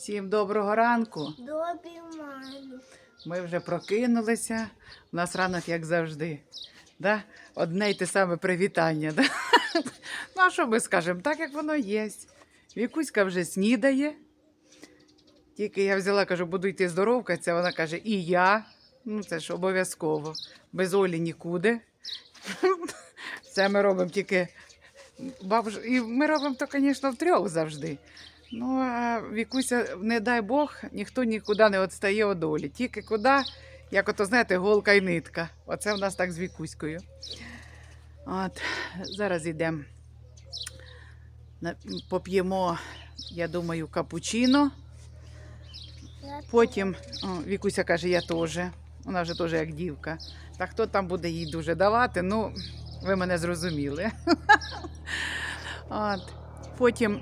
Всім доброго ранку. Добрий ману. Ми вже прокинулися. У нас ранок, як завжди. Да? Одне й те саме привітання. Да? Ну, а що ми скажемо? Так, як воно є. Вікуська вже снідає. Тільки я взяла, кажу, буду йти здоровкатися. Вона каже, і я. Ну, це ж обов'язково. Без Олі нікуди. Це ми робимо тільки. Бабуш... І ми робимо то, звісно, втрьох завжди. Ну, а Вікуся, не дай Бог, ніхто нікуди не відстає від Олі. Тільки куди, як ото, знаєте, голка і нитка. Оце в нас так з Вікуською. От, зараз йдемо. Поп'ємо, я думаю, капучино. Потім о, Вікуся каже, я теж. Вона вже теж як дівка. Та хто там буде їй дуже давати? Ну, ви мене зрозуміли. От. Потім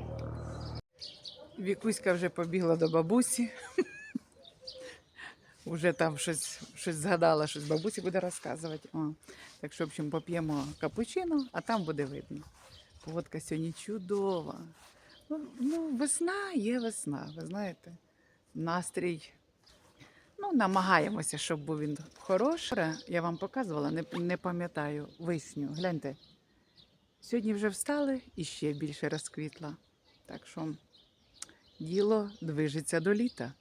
Вікуська вже побігла до бабусі. Уже там щось, щось згадала, щось бабусі буде розказувати. О. Так що, в общем, поп'ємо капучино, а там буде видно. Погодка сьогодні чудова. Ну, ну, весна є весна, ви знаєте. Настрій. Ну, намагаємося, щоб був він хороший. Я вам показувала, не, не пам'ятаю, висню. Гляньте. Сьогодні вже встали і ще більше розквітла. Так що діло движеться до літа.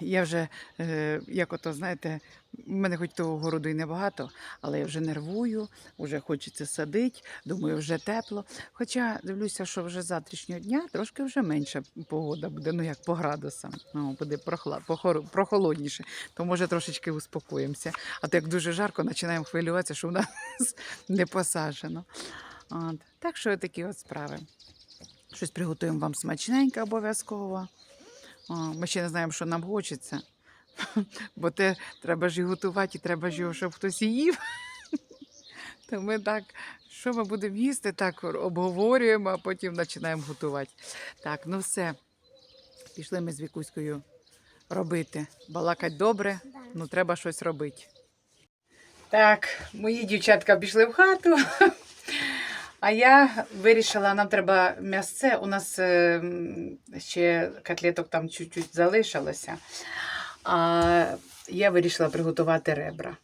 Я вже, е, як ото, знаєте, в мене хоч того городу і небагато, але я вже нервую, вже хочеться садити, думаю, вже тепло. Хоча дивлюся, що вже з завтрашнього дня трошки вже менша погода буде, ну як по градусам. Ну, буде прохла, прохолодніше, то може трошечки успокоїмося. А то як дуже жарко, починаємо хвилюватися, що в нас не посаджено. От. Так що такі от справи. Щось приготуємо вам смачненьке обов'язково. Ми ще не знаємо, що нам хочеться. Бо те треба ж і готувати, і треба ж його, щоб хтось і їв. То ми так, що ми будемо їсти, так обговорюємо, а потім починаємо готувати. Так, ну все. Пішли ми з Вікуською робити. Балакать добре, ну треба щось робити. Так, мої дівчатка пішли в хату. А я вирішила, нам треба м'ясце. У нас е, ще котлеток там чуть-чуть залишилося. А я вирішила приготувати ребра.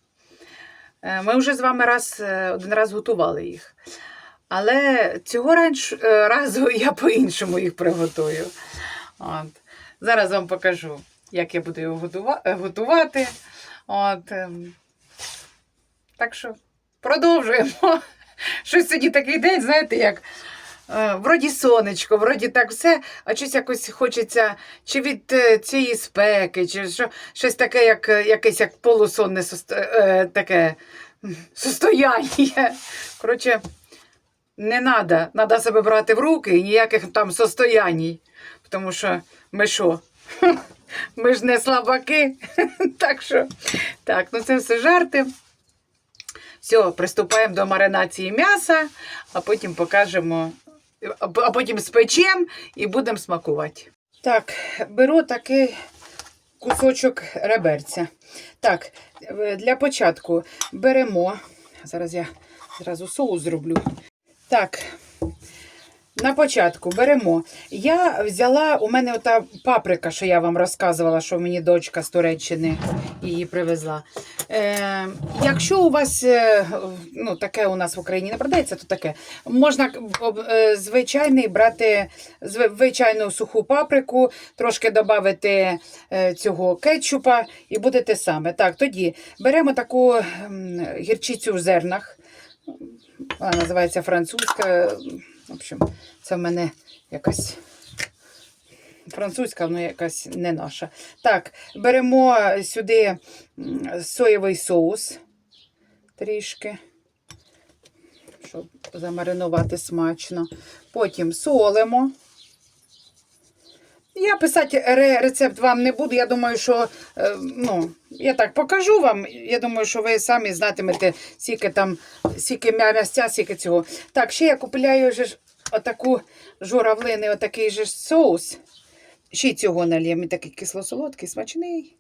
Е, Ми вже з вами раз, е, один раз готували їх. Але цього разу я по-іншому їх приготую. От. Зараз вам покажу, як я буду його готувати. От. ем. Так що продовжуємо. Щось сьогодні такий день, знаєте, як е, вроді сонечко, вроді так все, а щось якось хочеться чи від е, цієї спеки, чи що, щось таке, як е, якесь як полусонне состо- е, таке состояння. Коротше, не треба, треба себе брати в руки і ніяких там состояній. Тому що ми що? Ми ж не слабаки. Так що, так, ну це все жарти. Все, приступаємо до маринації м'яса, а потім покажемо, а потім спечемо і будемо смакувати. Так, беру такий кусочок реберця. Так, для початку беремо. Зараз я зразу соус зроблю. Так, на початку беремо. Я взяла, у мене ота паприка, що я вам розказувала, що мені дочка з Туреччини її привезла. Е, якщо у вас е, ну, таке у нас в Україні не продається, то таке. Можна е, звичайний брати звичайну суху паприку, трошки додати е, цього кетчупа і буде те саме. Так, тоді беремо таку гірчицю в зернах. Вона називається французька. В общем, це в мене якась французька, але якась не наша. Так, беремо сюди соєвий соус трішки, щоб замаринувати смачно. Потім солимо. Я писати рецепт вам не буду. Я думаю, що е, ну, я так покажу вам. Я думаю, що ви самі знатимете, скільки там, скільки м'я- м'ясця, скільки цього. Так, ще я купляю вже ж отаку журавлини, отакий же соус. Ще й цього наліємо. Він такий кисло-солодкий, смачний.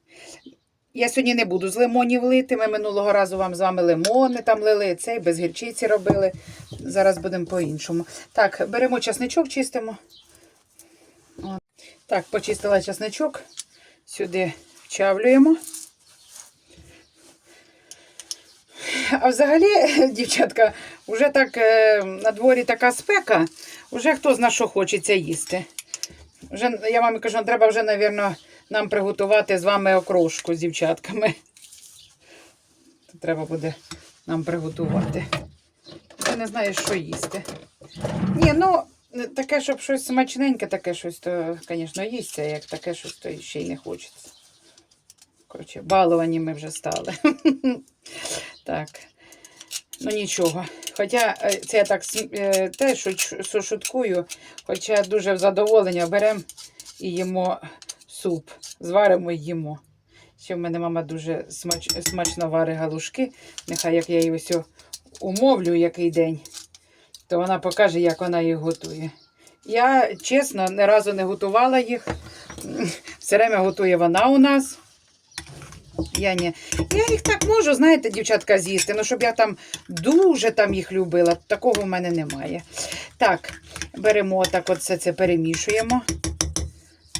Я сьогодні не буду з лимонів лити. Ми минулого разу вам з вами лимони там лили, цей без гірчиці робили. Зараз будемо по-іншому. Так, беремо часничок, чистимо. Так, почистила чесничок. Сюди вчавлюємо. А взагалі, дівчатка, вже так е, на дворі така спека, вже хто зна, що хочеться їсти. Вже, я вам кажу, треба вже, мабуть, нам приготувати з вами окрошку з дівчатками. Це треба буде нам приготувати. Я не знаю, що їсти. Ні, ну, таке, щоб щось смачненьке, таке щось, то, звісно, їсться, як таке щось, то ще й не хочеться. Коротше, баловані ми вже стали. Так. Ну нічого. Хоча е, це я так е, шуч- що шуткую, хоча дуже в задоволення беремо і їмо суп. Зваримо і їмо. Ще в мене мама дуже смач, смачно варить галушки. Нехай як я її ось умовлю який день, то вона покаже, як вона їх готує. Я чесно ні разу не готувала їх. Все время готує вона у нас. Я, не... я їх так можу, знаєте, дівчатка, з'їсти. Ну, щоб я там дуже там їх любила, такого в мене немає. Так, беремо так, от все це перемішуємо.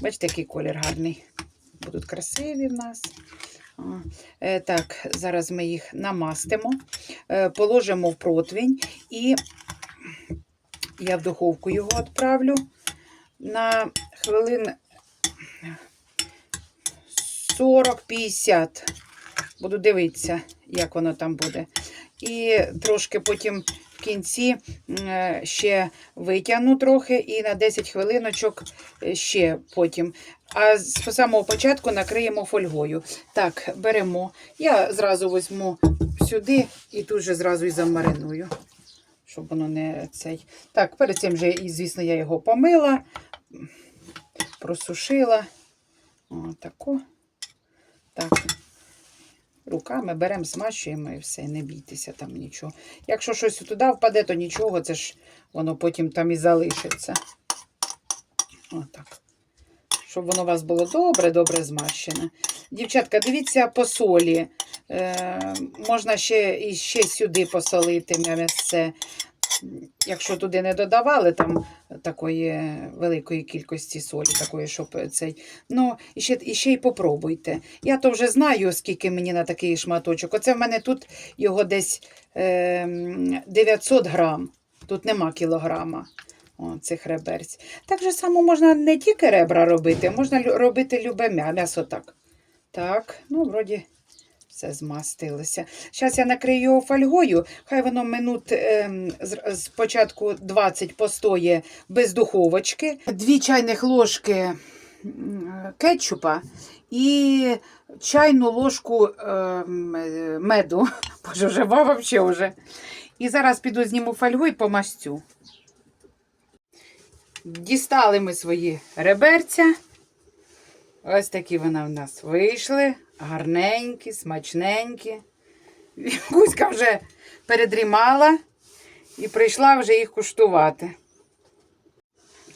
Бачите, який колір гарний. Будуть красиві в нас. Е, так, зараз ми їх намастимо, е, положимо в противень і я в духовку його відправлю на хвилин 40-50. Буду дивитися, як воно там буде. І трошки потім в кінці е, ще витягну трохи і на 10 хвилиночок е, ще потім. А з самого початку накриємо фольгою. Так, беремо. Я зразу візьму сюди і тут же зразу і замариную, щоб воно не цей. Так, перед цим же, звісно, я його помила, просушила. Отако. Так. Руками беремо, смащуємо і все, не бійтеся там нічого. Якщо щось туди впаде, то нічого, це ж воно потім там і залишиться. Отак. Щоб воно у вас було добре-добре змащене. Дівчатка, дивіться по солі. Е, можна ще ще сюди посолити м'ясце. Якщо туди не додавали там такої великої кількості солі, такої, щоб цей. Ну, і ще, і ще й попробуйте. Я то вже знаю, скільки мені на такий шматочок. Оце в мене тут його десь е, 900 грам. Тут нема кілограма о, цих реберць. Так же само можна не тільки ребра робити, можна робити любе м'ясо так. Так, ну, вроді все змастилося. Зараз я накрию його фольгою, хай воно минут ем, спочатку 20 постоє без духовочки. Дві чайних ложки кетчупа і чайну ложку ем, меду. Боже, вже взагалі вже. І зараз піду зніму фольгу і помастю. Дістали ми свої реберця. Ось такі вони в нас вийшли. Гарненькі, смачненькі. Кузька вже передрімала і прийшла вже їх куштувати.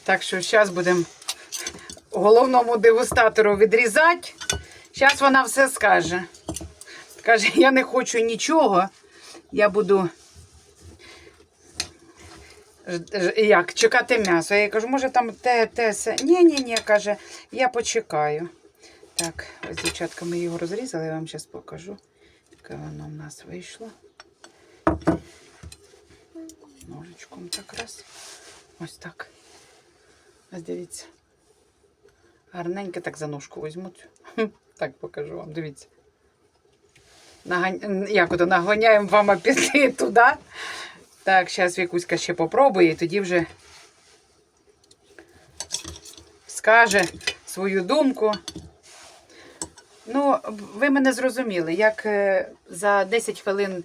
Так що зараз будемо головному дегустатору відрізати. Зараз вона все скаже. Каже, я не хочу нічого. Я буду як, чекати м'ясо. Я кажу, може там те, те, се. Ні, ні, ні, каже, я почекаю. Так, ось дівчатка, ми його розрізали, я вам зараз покажу, яке воно в нас вийшло. Ножичком так раз. Ось так. Ось дивіться. Гарненьке так за ножку візьму. цю. Хм, Так покажу вам, дивіться. Нагань... Як ото нагоняємо вам апетит туди. Так, зараз Вікуська ще попробує, і тоді вже скаже свою думку. Ну, ви мене зрозуміли, як е, за 10 хвилин,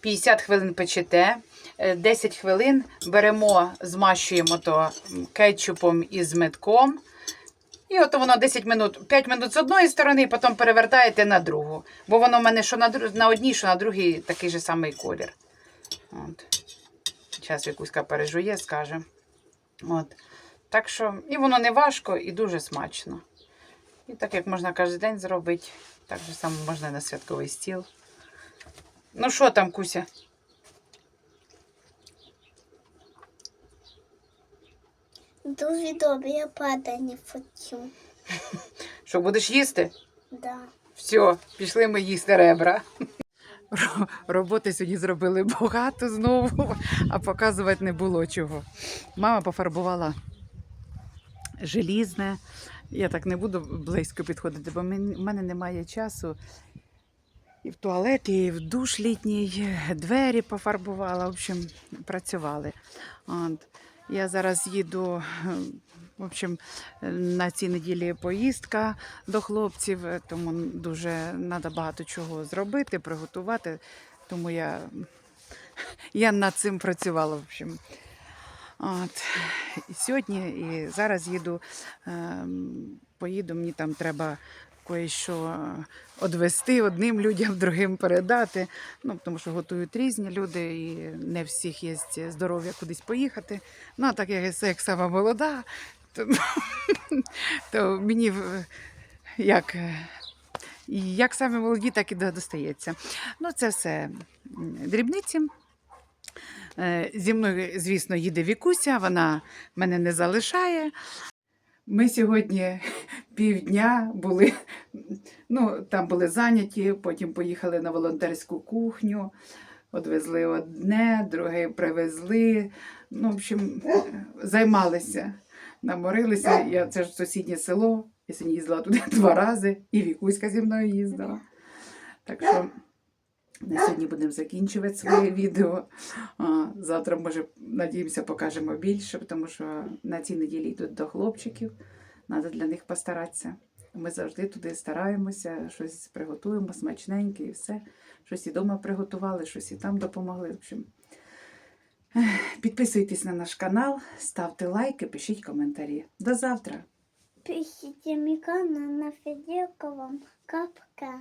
50 хвилин печете, е, 10 хвилин беремо, змащуємо то кетчупом і з метком. І от воно 10 минут, 5 минут з одної сторони, і потім перевертаєте на другу. Бо воно в мене що на, на одній, що на другій такий же самий колір. От. Зараз Вікуська пережує, скаже. От. Так що, і воно не важко, і дуже смачно. І так як можна кожен день зробити, так же само можна на святковий стіл. Ну що там, Куся? Дуже добре, я падати не хочу. Що будеш їсти? Да. Все, пішли ми їсти ребра. Ро- Роботи сьогодні зробили багато знову, а показувати не було чого. Мама пофарбувала желізне. Я так не буду близько підходити, бо в мене немає часу. І в туалет, і в душ літній, двері пофарбувала. В общем, працювали. От. Я зараз їду. Е, В общем, на цій неділі поїздка до хлопців, е, тому дуже треба багато чого зробити, приготувати. Тому я, я над цим працювала. В общем. От. І сьогодні і зараз їду, ем, поїду, мені там треба кое-що одвести одним людям, другим передати. Ну, тому що готують різні люди, і не всіх є здоров'я кудись поїхати. Ну, а так як я як сама молода, то, то мені як, е, як саме молоді, так і достається. Ну, це все дрібниці. Е, Зі мною, звісно, їде Вікуся, вона мене не залишає. Ми сьогодні півдня були, ну, там були зайняті, потім поїхали на волонтерську кухню, одвезли одне, друге привезли. Ну, в общем, займалися, наморилися. Я, це ж сусіднє село, я сьогодні їздила туди два рази, і Вікуська зі мною їздила. Так що на сьогодні будемо закінчувати своє відео. Завтра, може, надіємося, покажемо більше, тому що на цій неділі йдуть до хлопчиків. Треба для них постаратися. Ми завжди туди стараємося, щось приготуємо смачненьке і все. Щось і вдома приготували, щось і там допомогли. В общем, підписуйтесь на наш канал, ставте лайки, пишіть коментарі. До завтра! Пишите мне канал на Федерковом капка.